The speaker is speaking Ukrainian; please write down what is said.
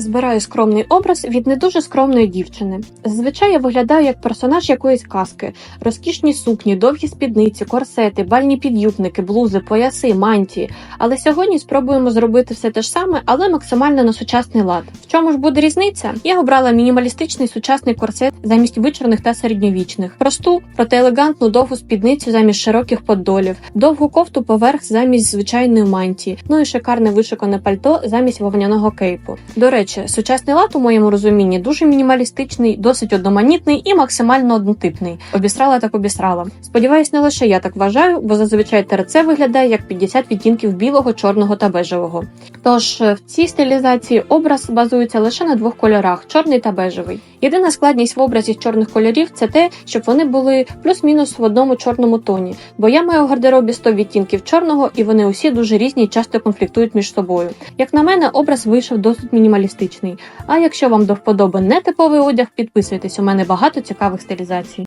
Збираю скромний образ від не дуже скромної дівчини. Зазвичай я виглядаю як персонаж якоїсь казки: розкішні сукні, довгі спідниці, корсети, бальні підюбники, блузи, пояси, мантії. Але сьогодні спробуємо зробити все те ж саме, але максимально на сучасний лад. Чому ж буде різниця? Я обрала мінімалістичний сучасний корсет замість вичорних та середньовічних, просту, проте елегантну довгу спідницю замість широких подолів, довгу кофту поверх замість звичайної мантії, ну і шикарне вишикане пальто замість вовняного кейпу. До речі, сучасний лад у моєму розумінні дуже мінімалістичний, досить одноманітний і максимально однотипний. Обісрала так обісрала. Сподіваюсь, не лише я так вважаю, бо зазвичай ТРЦ виглядає як 50 відтінків білого, чорного та бежевого. Тож е, в цій стилізації образ базується лише на двох кольорах чорний та бежевий. Єдина складність в образі чорних кольорів це те, щоб вони були плюс-мінус в одному чорному тоні, бо я маю в гардеробі 100 відтінків чорного, і вони усі дуже різні і часто конфліктують між собою. Як на мене, образ вийшов досить мінімалістичний. А якщо вам до вподоби нетиповий одяг, підписуйтесь, у мене багато цікавих стилізацій.